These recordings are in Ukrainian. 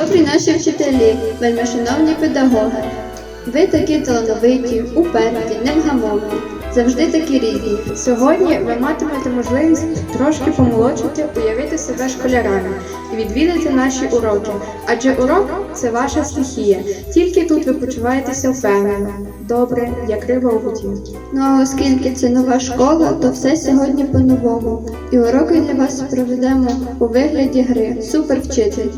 Добрі наші вчителі, вельмишановні педагоги. Ви такі талановиті, уперті, невгамовні, завжди такі різні. Сьогодні ви матимете можливість трошки помолодшити, уявити себе школярами і відвідати наші уроки. Адже урок це ваша стихія. Тільки тут ви почуваєтеся впевнено, добре, як риба у воді. Ну а оскільки це нова школа, то все сьогодні по-новому. І уроки для вас проведемо у вигляді гри Супервчитель.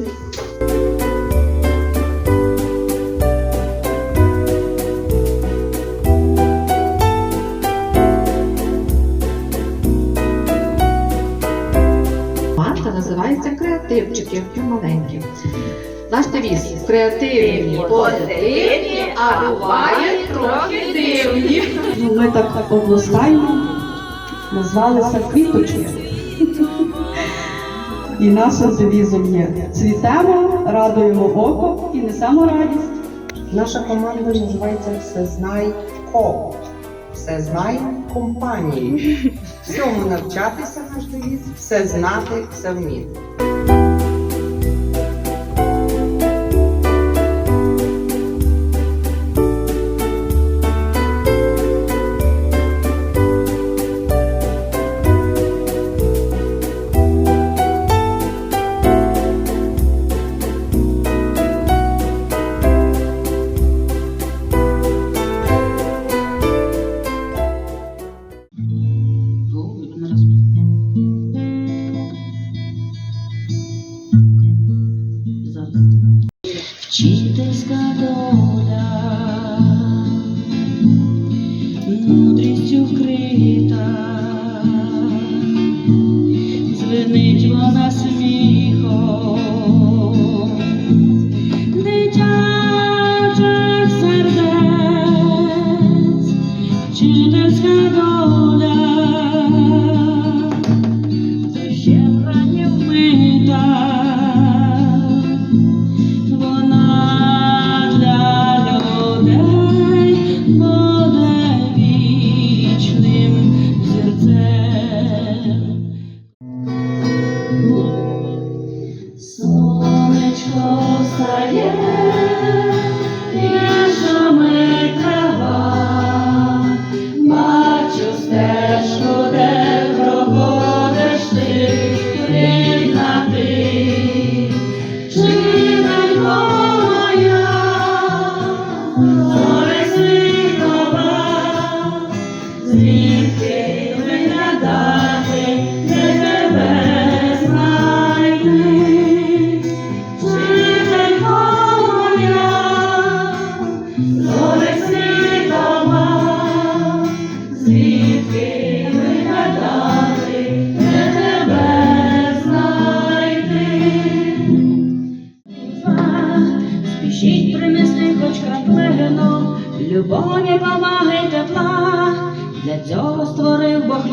Креативчики, маленькі. Наш девіз креативні, позитивні, а бувають трохи дивні. Ну, ми так одностайно назвалися квіточки. І нашим девізом є цвітемо, радуємо око і несемо радість. Наша команда називається Все знай ко. Все знай компанії. Всьому навчатися наш девіз, все знати, все вміти.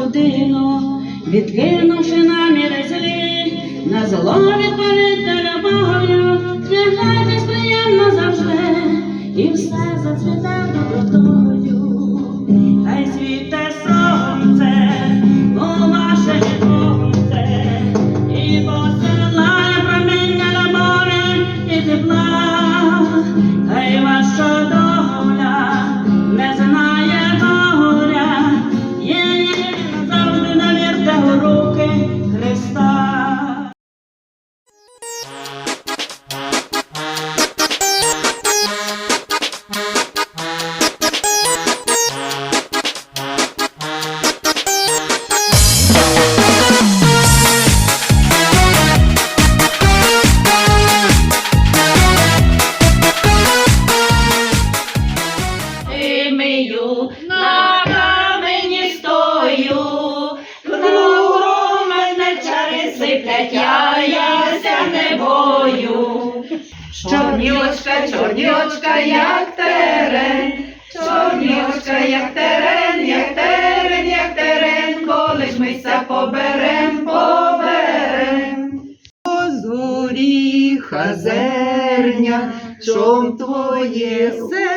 Людину, відкинувши наміри злі, на зло відповідати любов'ю, сміхайтесь приємно завжди, і все зацвіте добротою. Хазерня, чом твоє серденько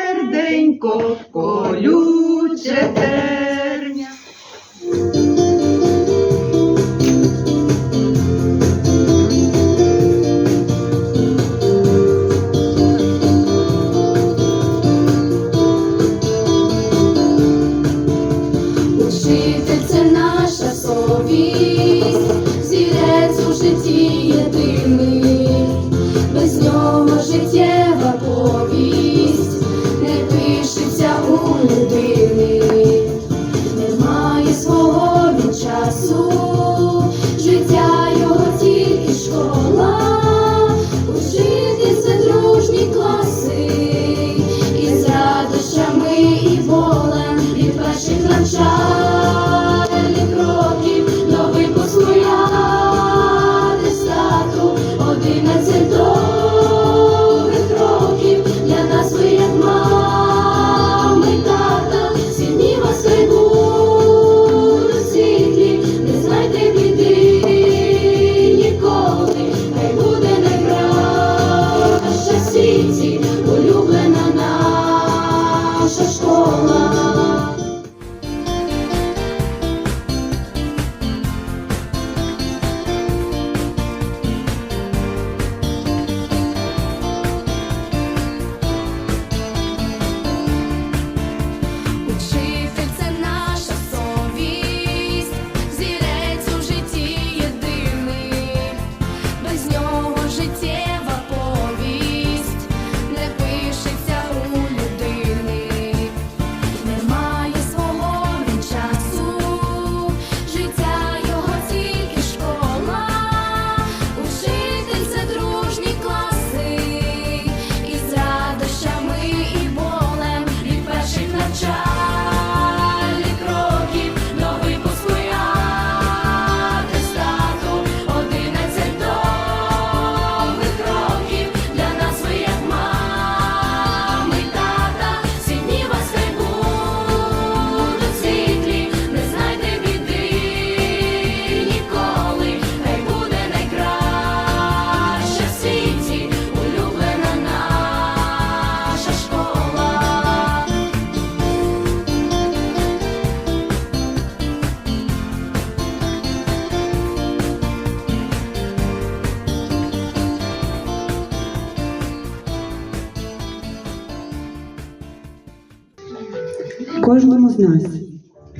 з нас.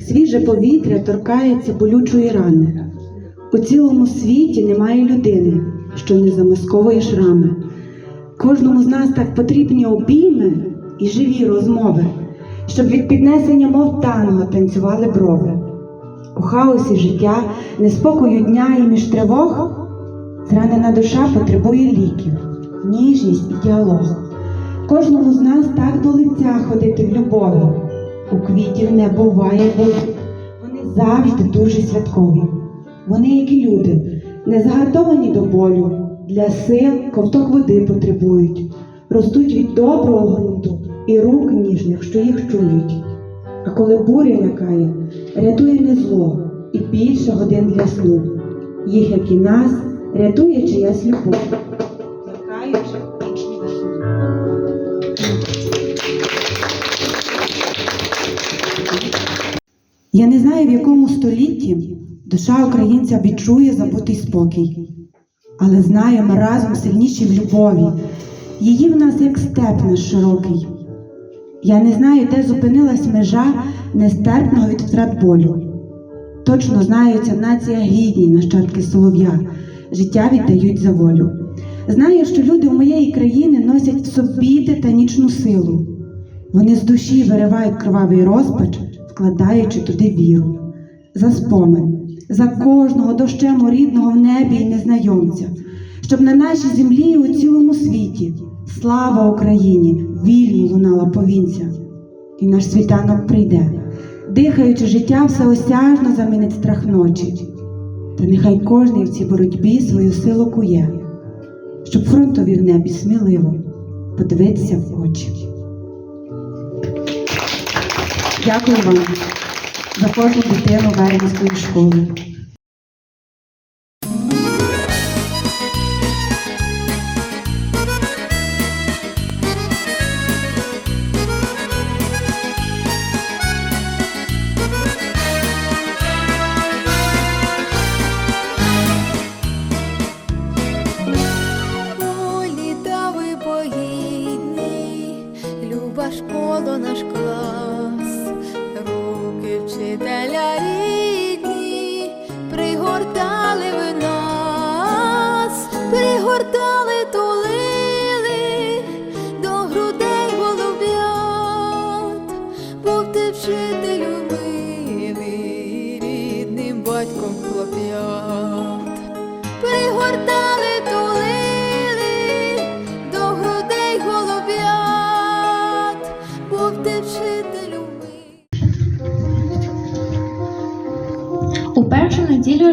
Свіже повітря торкається болючої рани. У цілому світі немає людини, що не замасковує шрами. Кожному з нас так потрібні обійми і живі розмови, щоб від піднесення, мов танго, танцювали брови. У хаосі життя, неспокою дня і між тривог зранена душа потребує ліків, ніжність і діалог. Кожному з нас так до лиця ходити в любові. У квітів не буває бути. Вони завжди дуже святкові. Вони, як і люди, не загартовані до болю, для сил ковток води потребують, ростуть від доброго ґрунту і рук ніжних, що їх чують. А коли буря лякає, рятує не зло і більше годин для сну. Їх, як і нас, рятує чиясь любов, лякаючи Я не знаю, в якому столітті душа українця відчує забутий спокій, але знаю, ми разом сильніші в любові. Її в нас як степ наш широкий. Я не знаю, де зупинилась межа нестерпного від втрат болю. Точно знаю, ця нація гідні нащадки солов'я, життя віддають за волю. Знаю, що люди у моєї країни носять в собі титанічну силу. Вони з душі виривають кровавий розпач, вкладаючи туди віру. За спомин, за кожного дощему рідного в небі і незнайомця, щоб на нашій землі і у цілому світі слава Україні вільно лунала повінця. І наш світанок прийде, дихаючи життя, всеосяжно замінить страх ночі. Та нехай кожний в цій боротьбі свою силу кує, щоб фронтові в небі сміливо подивитися в очі. Дякую вам за кожну дитину Веренської школи.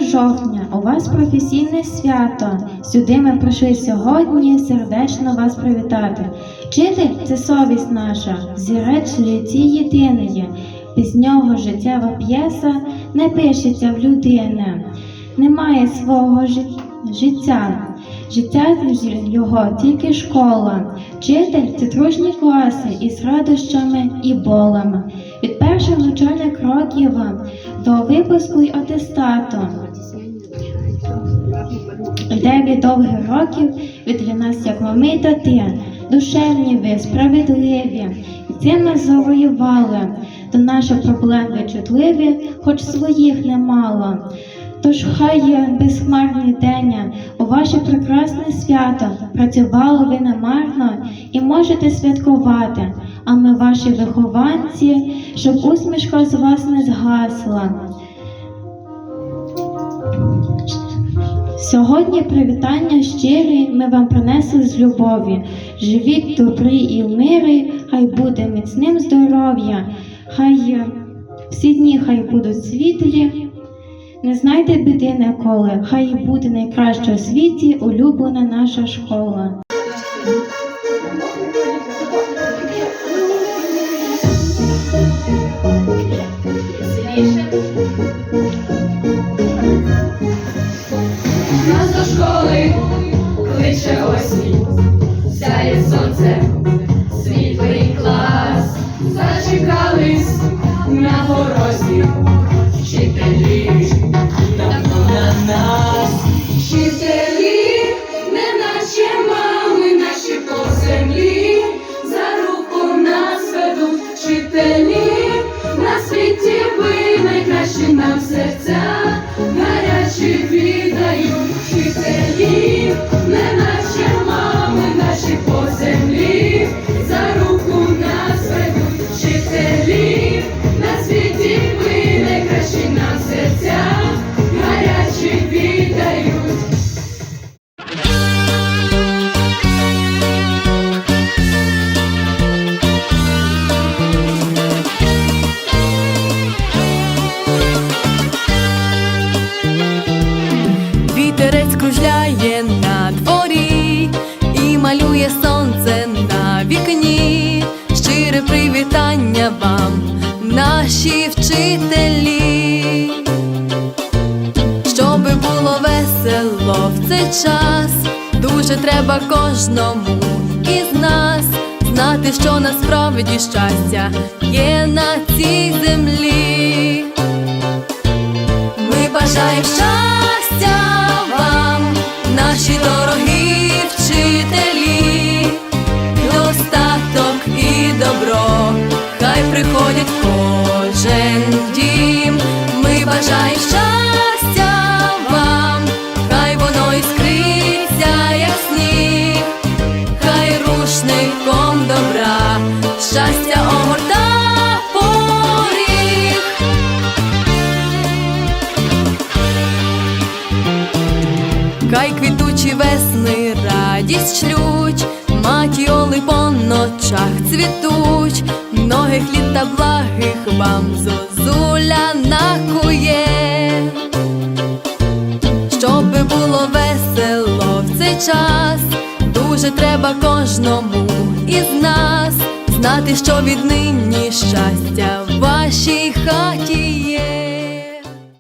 Жовтня у вас професійне свято. Сюди ми прийшли сьогодні сердечно вас привітати. Вчитель це совість наша, зірець житті єдиної. Без нього життєва п'єса не пишеться в людини. Немає свого жит- життя. Життя його тільки школа. Вчитель це дружні класи із радощами і болами. Від перших навчальних років до випуску й атестату. Дев'ять довгих років нас, як мами та ти, душевні ви, справедливі, і цим нас завоювали. До наших проблем ви чутливі, хоч своїх немало. Тож хай є безхмарний день, у ваше прекрасне свято працювали ви немарно і можете святкувати, а ми ваші вихованці, щоб усмішка з вас не згасла. Сьогодні привітання щирі ми вам принесли з любові. Живіть добрі і в мирі, хай буде міцним здоров'я, хай е, всі дні хай будуть світлі. Не знайте біди ніколи, хай буде найкраща у світі улюблена наша школа. Eu é assim. Дуже треба кожному із нас знати, що насправді щастя є на цій землі. Ми бажаємо щастя Хай квітучі весни радість шлють, матіоли по ночах цвітуть, многих літ та благих вам зозуля накує, Щоби було весело в цей час, дуже треба кожному із нас знати, що віднині щастя в вашій хаті.